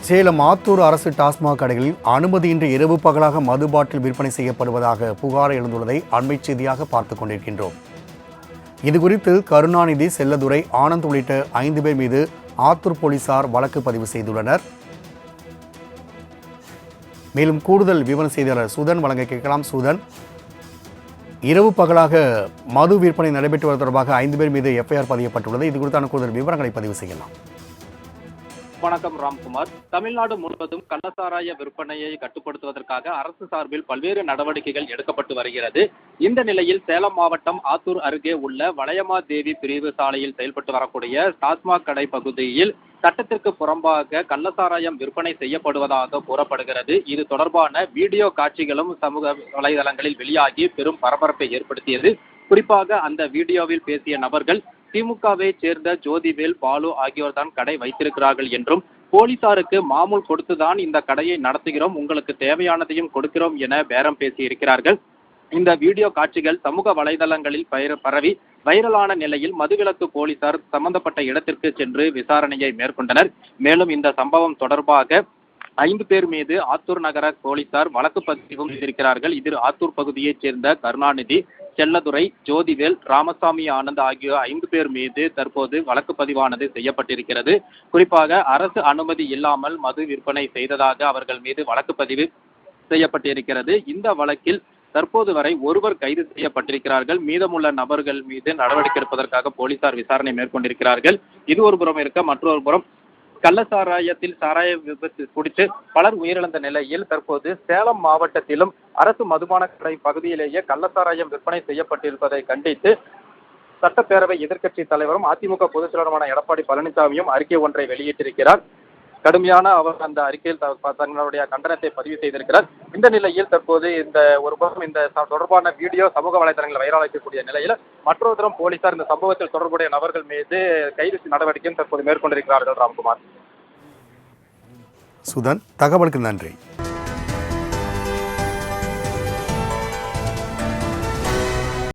சேலம் ஆத்தூர் அரசு டாஸ்மாக் கடைகளில் அனுமதியின்றி இரவு பகலாக மது பாட்டில் விற்பனை செய்யப்படுவதாக புகார் எழுந்துள்ளதை அண்மை செய்தியாக பார்த்துக் கொண்டிருக்கின்றோம். இதுகுறித்து கருணாநிதி செல்லதுரை ஆனந்த் உள்ளிட்ட ஐந்து பேர் மீது ஆத்தூர் போலீசார் வழக்கு பதிவு செய்துள்ளனர். மேலும் கூடுதல் விவர செய்தியாளர் சுதன் வழங்க கேட்கலாம். சுதன் இரவு பகலாக மது விற்பனை நடைபெற்று வருவது தொடர்பாக ஐந்து பேர் மீது எஃப்ஐஆர் பதியப்பட்டுள்ளது. இது குறித்தான கூடுதல் விவரங்களை பதிவு செய்யலாம். வணக்கம் ராம்குமார். தமிழ்நாடு முழுவதும் கள்ளசாராய விற்பனையை கட்டுப்படுத்துவதற்காக அரசு சார்பில் பல்வேறு நடவடிக்கைகள் எடுக்கப்பட்டு வருகிறது. இந்த நிலையில் சேலம் மாவட்டம் ஆத்தூர் அருகே உள்ள வளையமா தேவி பிரிவு சாலையில் செயல்பட்டு வரக்கூடிய டாஸ்மாக் கடை பகுதியில் சட்டத்திற்கு புறம்பாக கள்ளசாராயம் விற்பனை செய்யப்படுவதாக கூறப்படுகிறது. இது தொடர்பான வீடியோ காட்சிகளும் சமூக வலைதளங்களில் வெளியாகி பெரும் பரபரப்பை ஏற்படுத்தியது. குறிப்பாக அந்த வீடியோவில் பேசிய நபர்கள் திமுகவை சேர்ந்த ஜோதிவேல் பாலு ஆகியோர் தான் கடை வைத்திருக்கிறார்கள் என்றும் போலீசாருக்கு மாமூல் கொடுத்துதான் இந்த கடையை நடத்துகிறோம் உங்களுக்கு தேவையானதையும் கொடுக்கிறோம் என பேரம் பேசி இருக்கிறார்கள் இந்த வீடியோ காட்சிகள் சமூக வலைதளங்களில் பரவி வைரலான நிலையில் மதுவிலக்கு போலீசார் சம்பந்தப்பட்ட இடத்திற்கு சென்று விசாரணையை மேற்கொண்டனர். மேலும் இந்த சம்பவம் தொடர்பாக ஐந்து பேர் மீது ஆத்தூர் நகர போலீசார் வழக்கு பதிவும் செய்திருக்கிறார்கள். இதில் ஆத்தூர் பகுதியைச் சேர்ந்த கருணாநிதி செல்லதுரை ஜோதிவேல் ராமசாமி ஆனந்த் ஆகிய ஐந்து பேர் மீது தற்போது வழக்கு பதிவானது செய்யப்பட்டிருக்கிறது. குறிப்பாக அரசு அனுமதி இல்லாமல் மது விற்பனை செய்ததாக அவர்கள் மீது வழக்கு பதிவு செய்யப்பட்டிருக்கிறது. இந்த வழக்கில் தற்போது வரை ஒருவர் கைது செய்யப்பட்டிருக்கிறார்கள். மீதமுள்ள நபர்கள் மீது நடவடிக்கை எடுப்பதற்காக போலீசார் விசாரணை மேற்கொண்டிருக்கிறார்கள். இது ஒரு புறம் இருக்க மற்றொரு புறம் கள்ள சாராயத்தில் சாராய விபத்து குடித்து பலர் உயிரிழந்த நிலையில் தற்போது சேலம் மாவட்டத்திலும் அரசு மதுபான கடை பகுதியிலேயே கள்ள சாராயம் விற்பனை செய்யப்பட்டிருப்பதை கண்டித்து சட்டப்பேரவை எதிர்க்கட்சி தலைவரும் அதிமுக பொதுச் செயலருமான எடப்பாடி பழனிசாமியும் அறிக்கை ஒன்றை வெளியிட்டிருக்கிறார். கடுமையான அவர் அந்த அறிக்கையில் த- தங்களுடைய கண்டனத்தை பதிவு செய்திருக்கிறார். இந்த நிலையில் தற்போது இந்த ஒரு புறம் இந்த தொடர்பான வீடியோ சமூக வலைதளங்களில் வைரலாக்கக்கூடிய நிலையில் மற்றொரு தரம் போலீசார் இந்த சம்பவத்தில் தொடர்புடைய நபர்கள் மீது கைது நடவடிக்கையும் தற்போது மேற்கொண்டிருக்கிறார்கள் ராம்குமார். சுதன் தகவலுக்கு நன்றி.